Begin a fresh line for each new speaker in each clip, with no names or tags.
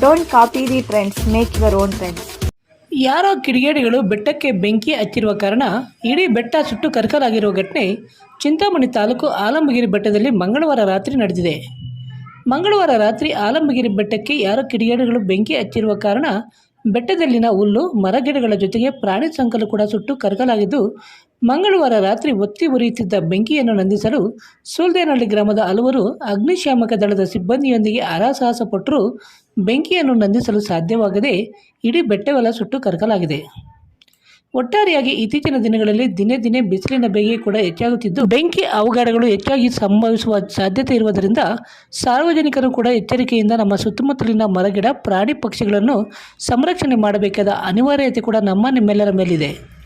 don't copy the trends make your own trends
ಯಾರೋ ಕಿಡಿಗೇಡಿಗಳು ಬೆಟ್ಟಕ್ಕೆ ಬೆಂಕಿ ಹಚ್ಚಿರುವ ಕಾರಣ ಇಡೀ ಬೆಟ್ಟ ಸುಟ್ಟು ಕರಕಲಾಗಿರುವ ಘಟನೆ ಚಿಂತಾಮಣಿ ತಾಲೂಕು ಆಲಂಬಗಿರಿ ಬೆಟ್ಟದಲ್ಲಿ ಮಂಗಳವಾರ ರಾತ್ರಿ ನಡೆದಿದೆ. ಮಂಗಳವಾರ ರಾತ್ರಿ ಆಲಂಬಗಿರಿ ಬೆಟ್ಟಕ್ಕೆ ಯಾರೋ ಕಿಡಿಗೇಡಿಗಳು ಬೆಂಕಿ ಹಚ್ಚಿರುವ ಕಾರಣ ಬೆಟ್ಟದಲ್ಲಿನ ಹುಲ್ಲು ಮರಗಿಡಗಳ ಜೊತೆಗೆ ಪ್ರಾಣಿ ಸಂಕಲು ಕೂಡ ಸುಟ್ಟು ಕರಕಲಾಗಿದ್ದು ಮಂಗಳವಾರ ರಾತ್ರಿ ಒತ್ತಿ ಉರಿಯುತ್ತಿದ್ದ ಬೆಂಕಿಯನ್ನು ನಂದಿಸಲು ಸುಲ್ದೇನಹಳ್ಳಿ ಗ್ರಾಮದ ಹಲವರು ಅಗ್ನಿಶಾಮಕ ದಳದ ಸಿಬ್ಬಂದಿಯೊಂದಿಗೆ ಹರಸಾಹಸ ಪಟ್ಟರೂ ಬೆಂಕಿಯನ್ನು ನಂದಿಸಲು ಸಾಧ್ಯವಾಗದೆ ಇಡೀ ಬೆಟ್ಟವೆಲ್ಲ ಸುಟ್ಟು ಕರಕಲಾಗಿದೆ. ಒಟ್ಟಾರೆಯಾಗಿ ಇತ್ತೀಚಿನ ದಿನಗಳಲ್ಲಿ ದಿನೇ ದಿನೇ ಬಿಸಿಲಿನ ಬೇಗೆ ಕೂಡ ಹೆಚ್ಚಾಗುತ್ತಿದ್ದು, ಬೆಂಕಿ ಅವಘಡಗಳು ಹೆಚ್ಚಾಗಿ ಸಂಭವಿಸುವ ಸಾಧ್ಯತೆ ಇರುವುದರಿಂದ ಸಾರ್ವಜನಿಕರು ಕೂಡ ಎಚ್ಚರಿಕೆಯಿಂದ ನಮ್ಮ ಸುತ್ತಮುತ್ತಲಿನ ಮರಗಿಡ, ಪ್ರಾಣಿ ಪಕ್ಷಿಗಳನ್ನು ಸಂರಕ್ಷಣೆ ಮಾಡಬೇಕಾದ ಅನಿವಾರ್ಯತೆ ಕೂಡ ನಮ್ಮ ನಿಮ್ಮೆಲ್ಲರ ಮೇಲಿದೆ.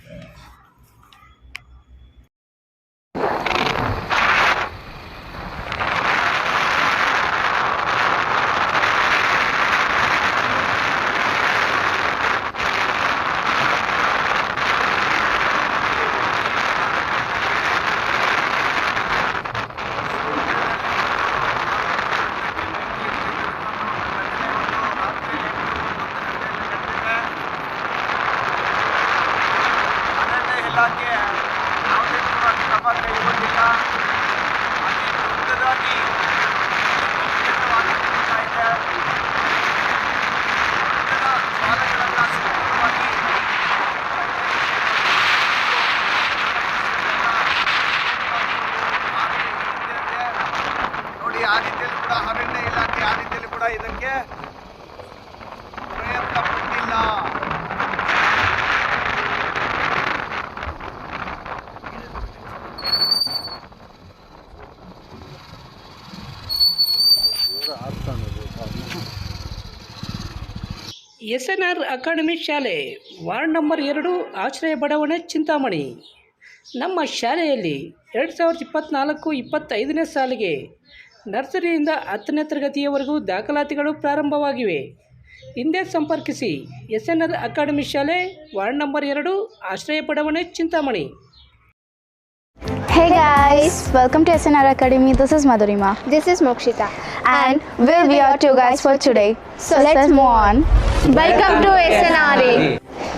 ಕೂಡ ಇದಕ್ಕೆ ಪ್ರಯತ್ನ ಪಟ್ಟಿಲ್ಲ
ಎಸ್ ಎನ್ ಆರ್ ಅಕಾಡೆಮಿ ಶಾಲೆ, ವಾರ್ಡ್ ನಂಬರ್ ಎರಡು, ಆಶ್ರಯ ಬಡಾವಣೆ, ಚಿಂತಾಮಣಿ. ನಮ್ಮ ಶಾಲೆಯಲ್ಲಿ ಎರಡು ಸಾವಿರದ ಇಪ್ಪತ್ತ್ನಾಲ್ಕು ಇಪ್ಪತ್ತೈದನೇ ಸಾಲಿಗೆ ನರ್ಸರಿಯಿಂದ ಹತ್ತನೇ ತರಗತಿಯವರೆಗೂ ದಾಖಲಾತಿಗಳು ಪ್ರಾರಂಭವಾಗಿವೆ ಹಿಂದೆ ಸಂಪರ್ಕಿಸಿ ಎಸ್ ಎನ್ ಆರ್ ಅಕಾಡೆಮಿ ಶಾಲೆ ವಾರ್ಡ್ ನಂಬರ್ ಎರಡು ಆಶ್ರಯ ಪಡವಣೆ Chintamani
Hey guys, welcome to SNR Academy. This is Madhurima.
This is Mokshita.
And we'll be your two guys for today. So let's move on.
Welcome to SNRA.